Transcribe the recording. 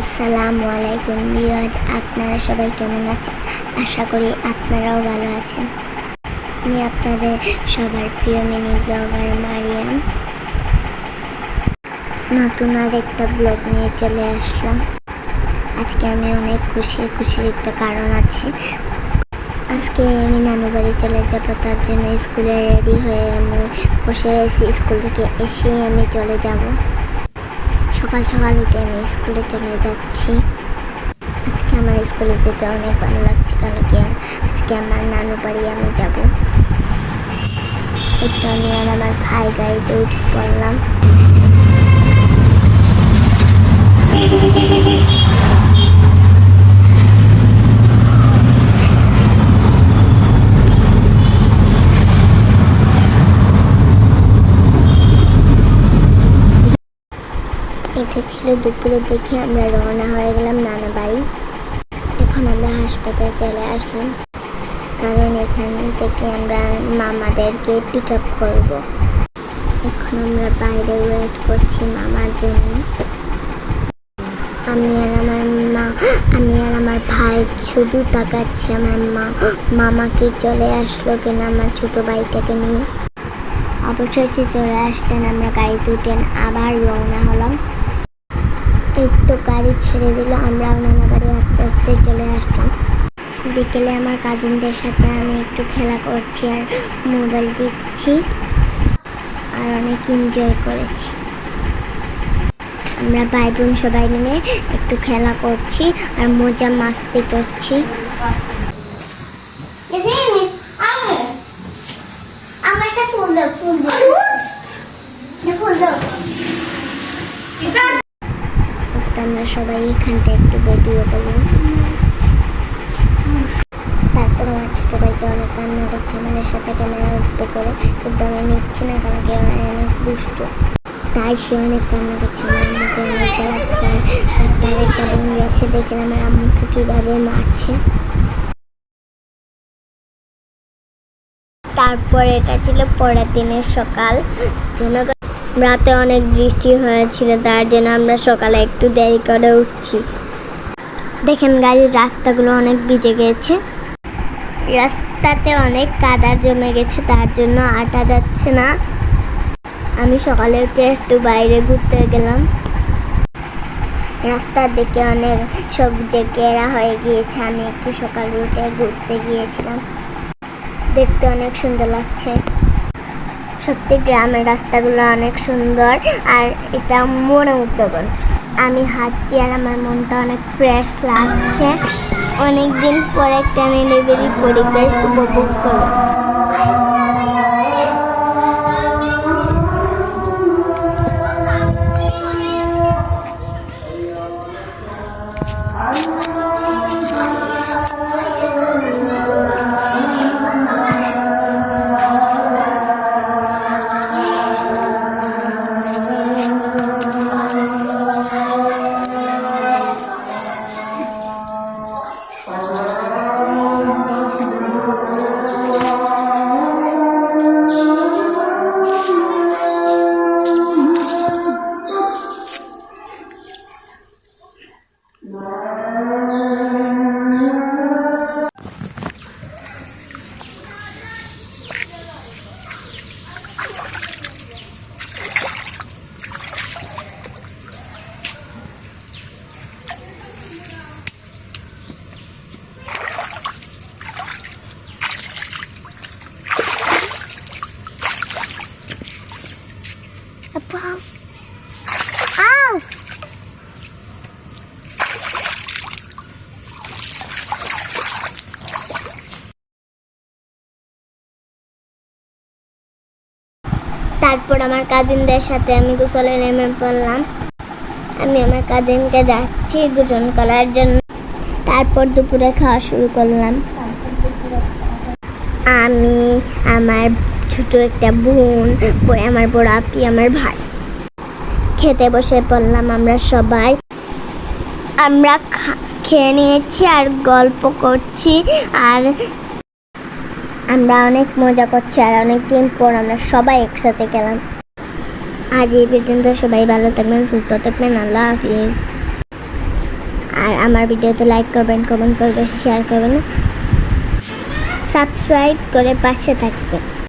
আসসালামু আলাইকুম বিয়াজ আপনারা সবাই কেমন আছেন? আশা করি আপনারাও ভালো আছেন। আমি আপনাদের সবার প্রিয় মিনি ব্লগার মারিয়াম। নতুন আর একটা ব্লগ নিয়ে চলে আসলাম। আজকে আমি অনেক খুশি, খুশির একটা কারণ আছে। আজকে আমি নানু বাড়ি চলে যাব, তার জন্য স্কুলে রেডি হয়ে আমি বসে রয়েছি। স্কুল থেকে এসেই আমি চলে যাব। সকাল সকাল উঠে আমি স্কুলে চলে যাচ্ছি। আজকে আমার স্কুলে যেতে অনেক ভালো লাগছে কারণ কি, আজকে আমার নানু বাড়ি আমি যাব। তো আমি আর আমার ভাই গাড়িতে উঠে পড়লাম। এটা ছিল, দুপুরে দেখে আমরা রওনা হয়ে গেলাম নানা বাড়ি। এখন আমরা হাসপাতালে চলে আসলাম, কারণ এখান থেকে আমরা মামাদেরকে পিক আপ করব। এখন আমরা বাইরে ওয়েট করছি মামার জন্য। আমি আর আমার মা, আমি আর আমার ভাই শুধু তাকাচ্ছি, আমার মা মামাকে চলে আসলো কিনা আমার ছোট ভাইটাকে নিয়ে। অবশেষে চলে আসলেন আমরা গাড়িতে উঠেন আবার রওনা হলাম। তো গাড়ি ছেড়ে দিল। আমরা নানা বাড়ি আস্তে আস্তে চলে আসলাম। বিকেলে আমার কাজিনদের সাথে আমি একটু খেলা করছি আর মোবাইল দেখছি আর অনেক এনজয় করেছি। আমরা ভাই বোন সবাই মিলে একটু খেলা করছি আর মজা মাস্তি করছি আমরা সবাই এখানটা একটু ভিডিও করলাম তারপর আমার ছোটো ভাইটা অনেক কান্না করছে, আমাদের সাথে ক্যামেরা উঠতে করে? কিন্তু নিচ্ছি না, কারণ অনেক দুষ্ট। তাই সে অনেক কান্না করছে, আমার আম্মুকে আর আছে দেখেন আমার আম্মুকে কীভাবে মারছে? তারপরে এটা ছিল পরের দিনের সকাল। জন্য রাতে অনেক বৃষ্টি হয়েছিল, তার জন্য আমরা সকালে একটু দেরি করে উঠছি। দেখেন গাড়ির রাস্তাগুলো অনেক ভিজে গেছে। রাস্তাতে অনেক কাদা জমে গেছে, তার জন্য আটা যাচ্ছে না। আমি সকালে উঠে একটু বাইরে ঘুরতে গেলাম। রাস্তার দিকে অনেক সবজি কেরা হয়ে গিয়েছে, আমি একটু সকালে উঠে ঘুরতে গিয়েছিলাম। দেখতে অনেক সুন্দর লাগছে। সত্যি গ্রামের রাস্তাগুলো অনেক সুন্দর আর এটা মনে উঠতে আমি হাঁটছি আর আমার মনটা অনেক ফ্রেশ লাগছে। অনেকদিন পরে একটা নিরিবিলি পরিবেশ উপভোগ করো Wow. Ow! তারপর আমার কাজিনদের সাথে আমি গোসলে নেমে পড়লাম আমি আমার কাজিনকে যাচ্ছি গোসল করার জন্য তারপর দুপুরে খাওয়া শুরু করলাম আমি আমার ছোট একটা বোন পরে আমার বড় আপি, আমার ভাই। খেতে বসে পড়লাম আমরা সবাই। আমরা খেয়ে নিয়েছি আর গল্প করছি আর আমরা অনেক মজা করছি আর অনেক দিন পর আমরা সবাই একসাথে গেলাম। আজ এই পর্যন্ত সবাই ভালো থাকবেন, সুস্থ থাকবেন, আল্লাহ হাফিজ। আর আমার ভিডিওতে লাইক করবেন কমেন্ট করবেন শেয়ার করবেন। সাবস্ক্রাইব করে পাশে থাকবেন।